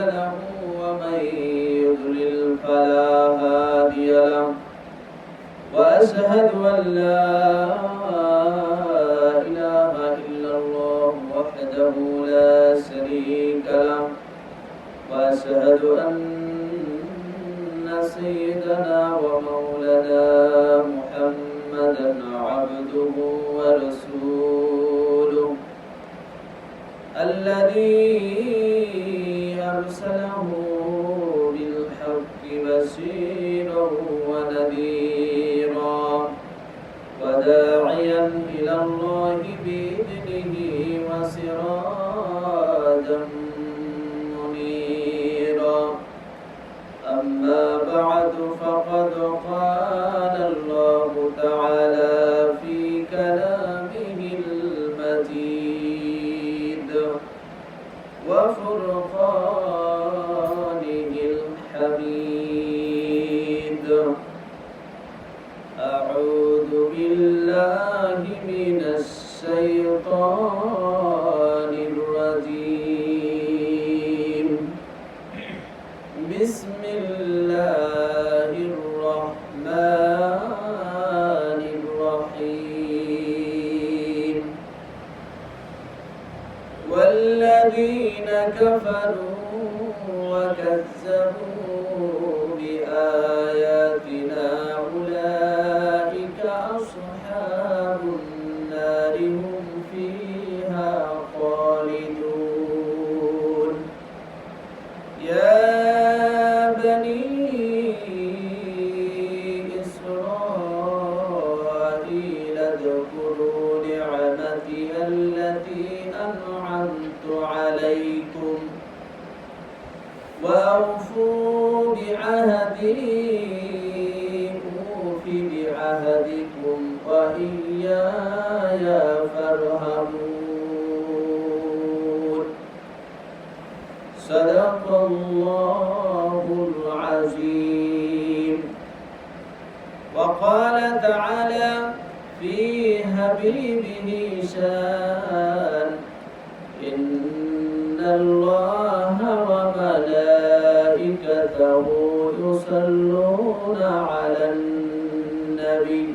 له ومن يضلل فلا هادي له. وأشهد أن لا إله إلا الله وحده لا شريك له. وأشهد أن سيدنا ومولانا محمدا عبده ورسوله الذي أرسله أصحاب النار هم فيها خالدون. يا بني إسرائيل اذكروا نعمتي التي أنعمت عليكم وأوفوا بعهدي وإياي فارهبون. صدق الله العظيم. وقال تعالى في حبيبه شان إن الله وملائكته يصلون على النبي.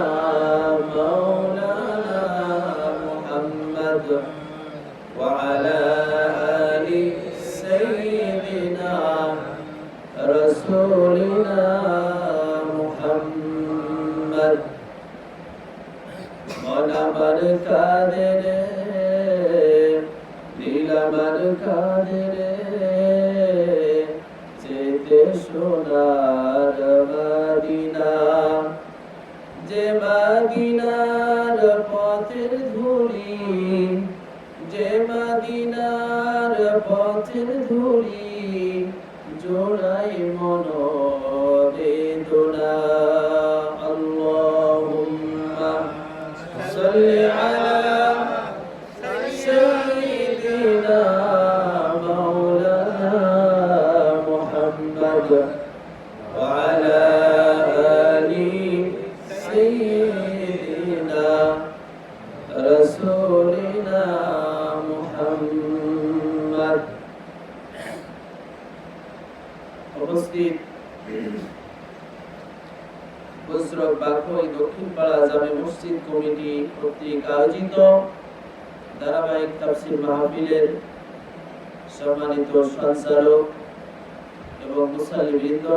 মোহাম্মদ মনামার কাদে রে নীলামার কাদে যেতে সোনার মাদিনা যে মাদিনার পথের ধুলি, যে মাদিনার পথের ধুলি জোড়াই মনো উপস্থিত জামে মসজিদ কমিটি কর্তৃক আয়োজিত ধারাবাহিক মাহফিলের সম্মানিত সঞ্চালক এবং মুসালিবৃন্দ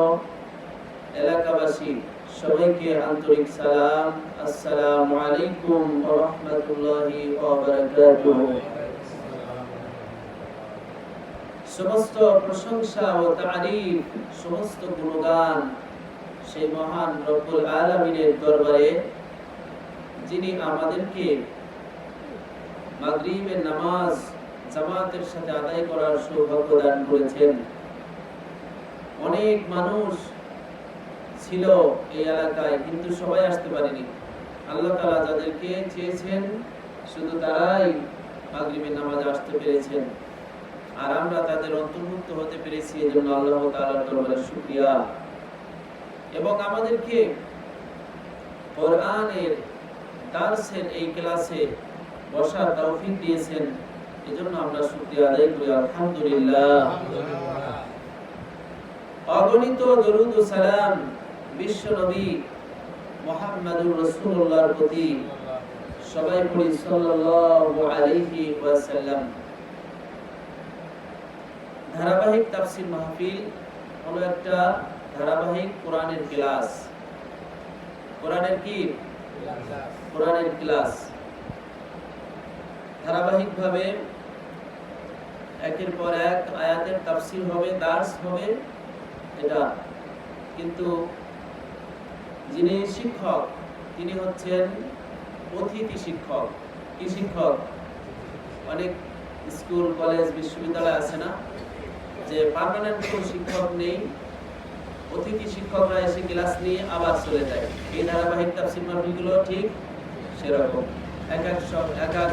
এলাকাবাসী, সবাইকে আন্তরিক সালাম। আসসালামু আলাইকুম ওয়া রাহমাতুল্লাহি ওয়া বারাকাতুহু। সমস্ত প্রশংসা ও তারিফ সমস্ত গুণগান সেই মহান রব্বুল আলামিনের দরবারে, যিনি আমাদেরকে মাগরিবের নামাজ, জামাতের সাথে আদায় করার সৌভাগ্য দান করেছেন। অনেক মানুষ ছিল এই এলাকায়, কিন্তু সবাই আসতে পারেনি। আল্লাহ তাআলা যাদেরকে চেয়েছেন, শুধু তারাই মাগরিবের নামাজে আসতে পেরেছেন। আর আমরা তাদের অন্তর্ভুক্ত হতে পেরেছি এজন্য আল্লাহ তাআলার দরবারে শুকরিয়া। এবং আমাদেরকে কোরআনের দার্সের এই ক্লাসে বসার তৌফিক দিয়েছেন, এজন্য আমরা শুকরিয়া আদায় করি। আলহামদুলিল্লাহ। অগণিত দরুদ ও সালাম বিশ্ব নবী মুহাম্মদুর রাসূলুল্লাহর প্রতি সবাই পড়ি সাল্লাল্লাহু আলাইহি ওয়াসাল্লাম। ধারাবাহিক তাফসীর মাহফিল হলো একটা ধারাবাহিক কোরআনের ক্লাস। কোরআনের কি? কোরআনের ক্লাস। ধারাবাহিকভাবে একের পর এক আয়াতের তাফসীর হবে, দার্স হবে, এটা। কিন্তু যিনি শিক্ষক, তিনি হচ্ছেন অতিথি শিক্ষক। কি শিক্ষক? অনেক স্কুল, কলেজ, বিশ্ববিদ্যালয় আছে না? যে পার্মানেন্ট কোনো শিক্ষক নেই অতিথি শিক্ষকরা এসে ক্লাস নিয়ে আবার চলে যায়। এই ধারাবাহিক মাহফিলগুলো ঠিক সেরকম। এক এক সব এক এক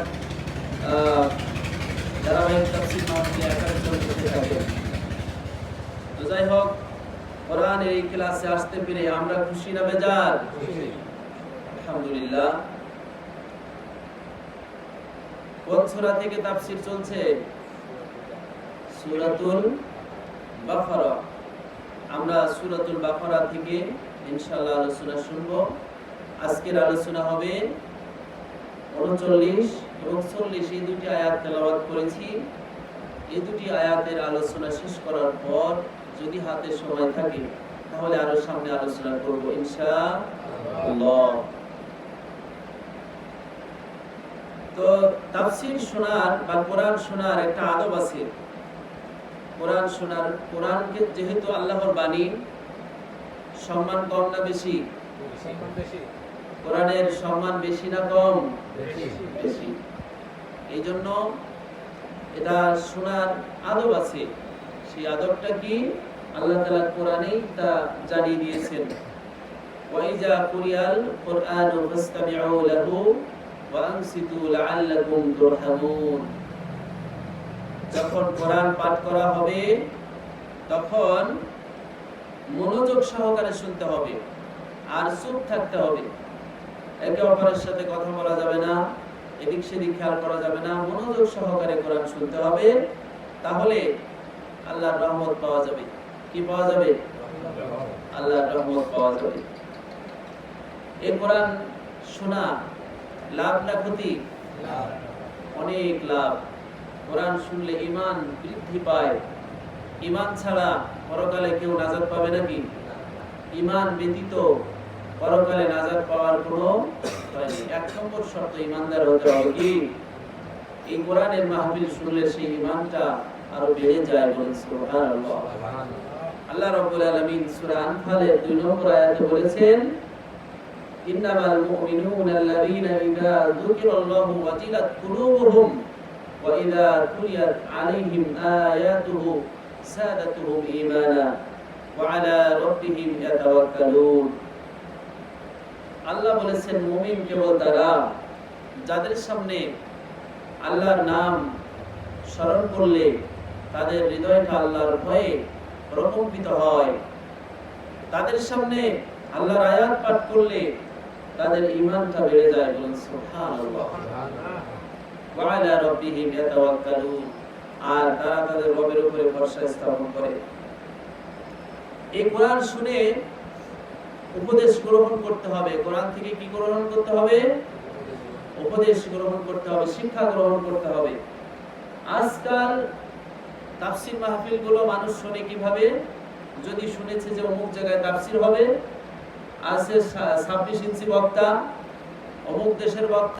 ধারাবাহিক তাফসির মাহফিলে এক একজন বসে থাকে। তো যাই হোক কোরআনের এই ক্লাসে আসতে পেরে আমরা খুশি না বেজার? আলহামদুলিল্লাহ। কোন থেকে তাফসীর চলছে? সূরাতুল বাকারা। আমরা সূরাতুল বাকারা থেকে ইনশাআল্লাহ আলোচনা শুনব। আজকের আলোচনা হবে 39 এবং 40 এই দুটি আয়াত তেলাওয়াত করেছি। এই দুটি আয়াতের আলোচনা শেষ করার পর যদি হাতে সময় থাকে, তাহলে আরও সামনে আলোচনা করব ইনশাআল্লাহ। তো তাফসীর শোনার বা কোরআন শোনার একটা আদব আছে। কোরআন শোনার কোরআনকে যেহেতু আল্লাহর বাণী সম্মান কম না বেশি? কোরআনের সম্মান বেশি না কম? বেশি। এই জন্য এটা শোনার আদব আছে। সেই আদবটা কি? আল্লাহ তালা কোরআনেই তা জানিয়ে দিয়েছেন। ওয়াইজা কুরিয়াল কোরআনু ফাসতামিউ লাহু ওয়া আনসিতু লাআল্লাকুম তুরহামুন। যখন কোরআন পাঠ করা হবে তখন মনোযোগ সহকারে শুনতে হবে আর চুপ থাকতে হবে। একে অপরের সাথে কথা বলা যাবে না এদিক সেদিক খেয়াল করা যাবে না মনোযোগ সহকারে কোরআন শুনতে হবে তাহলে আল্লাহর রহমত পাওয়া যাবে। কি পাওয়া যাবে? আল্লাহর রহমত পাওয়া যাবে। এই কোরআন শোনা লাভ না ক্ষতি? অনেক লাভ। কোরআন শুনলে ইমান বৃদ্ধি পায়। ইমান ছাড়া পরকালে কেউ নাজাত পাবে নাকি? ইমান ব্যতীত পরকালে নাজাত পাওয়ার কোনো এক নম্বর শর্ত ইমানদার হতে হবে কি? এই কোরআনের মাহফিল শুনলে সেই ইমানটা আরও বেড়ে যায় বলেন আল্লাহ রাব্বুল আলামিন সূরা আনফালের 2 নম্বর আয়াতে বলেছেন, ইন্নামাল মুমিনুনা আল্লাযীনা ইযা যুকিরাল্লাহু ওয়াজিলাত কুলুবুহুম। তুলিয়াত আলাইহিম আয়াতুহু সাদাতুহুম ঈমানা ওয়া আলা রাব্বিহিম ইয়াতাওয়াক্কালুন আল্লাহ বলেছেন, মুমিন কেবল তারা যাদের সামনে আল্লাহর নাম স্মরণ করলে তাদের হৃদয়টা আল্লাহর ভয়ে প্রকম্পিত হয়। তাদের সামনে আল্লাহর আয়াত পাঠ করলে তাদের ঈমানটা বেড়ে যায় বলেন সুবহানাল্লাহ। আর তারা তাদের রবের উপরে ভরসা স্থাপন করে। এই কোরআন শুনে উপদেশ গ্রহণ করতে হবে। কোরআন থেকে কি গ্রহণ করতে হবে? উপদেশ গ্রহণ করতে হবে, শিক্ষা গ্রহণ করতে হবে। আজকাল তাফসির মাহফিলগুলো মানুষ শুনে কীভাবে? যদি শুনেছে যে অমুক জায়গায় তাফসির হবে, আছে ছাব্বিশ ইঞ্চি বক্তা, অমুক দেশের বক্তা